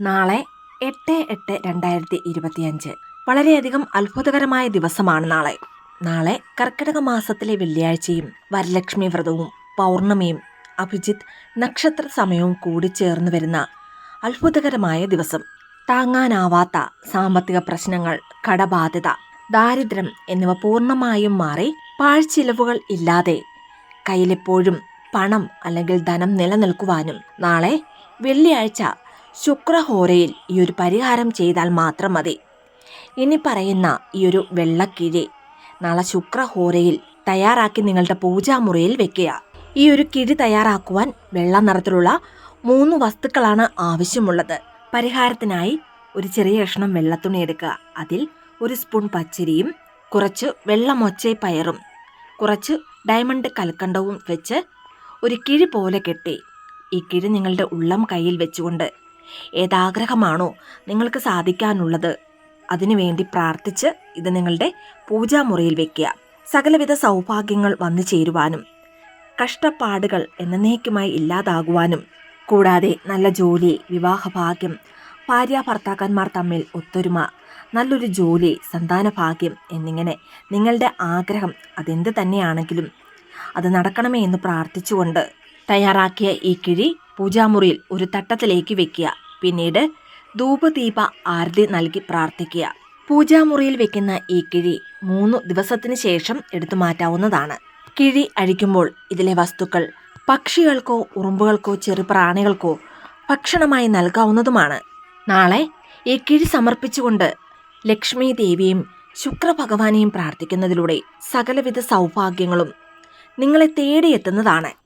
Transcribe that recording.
നാളെ എട്ട് എട്ട് രണ്ടായിരത്തി ഇരുപത്തിയഞ്ച്. വളരെയധികം അത്ഭുതകരമായ ദിവസമാണ് നാളെ. നാളെ കർക്കിടക മാസത്തിലെ വെള്ളിയാഴ്ചയും വരലക്ഷ്മി വ്രതവും പൗർണമിയും അഭിജിത്ത് നക്ഷത്ര സമയവും കൂടി ചേർന്ന് വരുന്ന അത്ഭുതകരമായ ദിവസം. താങ്ങാനാവാത്ത സാമ്പത്തിക പ്രശ്നങ്ങൾ കടബാധ്യത ദാരിദ്ര്യം എന്നിവ പൂർണമായും മാറി പാഴ്ചിലവുകൾ ഇല്ലാതെ കയ്യിലെപ്പോഴും പണം അല്ലെങ്കിൽ ധനം നിലനിൽക്കുവാനും നാളെ വെള്ളിയാഴ്ച ശുക്രഹോരയിൽ ഈ ഒരു പരിഹാരം ചെയ്താൽ മാത്രം മതി. ഇനി പറയുന്ന ഈ ഒരു വെള്ളക്കിഴി. നാളെ ശുക്രഹോരയിൽ തയ്യാറാക്കി നിങ്ങളുടെ പൂജാമുറിയിൽ വെക്കുക. ഈ ഒരു കിഴി തയ്യാറാക്കുവാൻ വെള്ള നിറത്തിലുള്ള മൂന്ന് വസ്തുക്കളാണ് ആവശ്യമുള്ളത്. പരിഹാരത്തിനായി ഒരു ചെറിയ കഷ്ണം വെള്ളത്തുണി എടുക്കുക. അതിൽ ഒരു സ്പൂൺ പച്ചരിയും കുറച്ച് വെള്ളമൊച്ചൈ പയറും കുറച്ച് ഡയമണ്ട് കൽക്കണ്ടവും വെച്ച് ഒരു കിഴി പോലെ കെട്ടി. ഈ കിഴി നിങ്ങളുടെ ഉള്ളം കയ്യിൽ വെച്ചുകൊണ്ട് ഏതാഗ്രഹമാണോ നിങ്ങൾക്ക് സാധിക്കാനുള്ളത്. അതിനുവേണ്ടി പ്രാർത്ഥിച്ച് ഇത് നിങ്ങളുടെ പൂജാമുറിയിൽ വെക്കുക. സകലവിധ സൗഭാഗ്യങ്ങൾ വന്നു ചേരുവാനും കഷ്ടപ്പാടുകൾ എന്നേക്കുമായി ഇല്ലാതാകുവാനും കൂടാതെ നല്ല ജോലി വിവാഹഭാഗ്യം ഭാര്യ ഭർത്താക്കന്മാർ തമ്മിൽ ഒത്തൊരുമ നല്ലൊരു ജോലി സന്താനഭാഗ്യം എന്നിങ്ങനെ നിങ്ങളുടെ ആഗ്രഹം അതെന്ത് തന്നെയാണെങ്കിലും അത് നടക്കണമേ എന്ന് പ്രാർത്ഥിച്ചുകൊണ്ട് തയ്യാറാക്കിയ ഈ കിഴി പൂജാമുറിയിൽ ഒരു തട്ടത്തിലേക്ക് വെക്കുക. പിന്നീട് ധൂപദീപ ആരതി നൽകി പ്രാർത്ഥിക്കുക. പൂജാമുറിയിൽ വെക്കുന്ന ഈ കിഴി മൂന്ന് ദിവസത്തിന് ശേഷം എടുത്തു മാറ്റാവുന്നതാണ്. കിഴി അഴിക്കുമ്പോൾ ഇതിലെ വസ്തുക്കൾ പക്ഷികൾക്കോ ഉറുമ്പുകൾക്കോ ചെറുപ്രാണികൾക്കോ ഭക്ഷണമായി നൽകാവുന്നതുമാണ്. നാളെ ഈ കിഴി സമർപ്പിച്ചുകൊണ്ട് ലക്ഷ്മി ദേവിയും ശുക്രഭഗവാനെയും പ്രാർത്ഥിക്കുന്നതിലൂടെ സകലവിധ സൗഭാഗ്യങ്ങളും നിങ്ങളെ തേടിയെത്തുന്നതാണ്.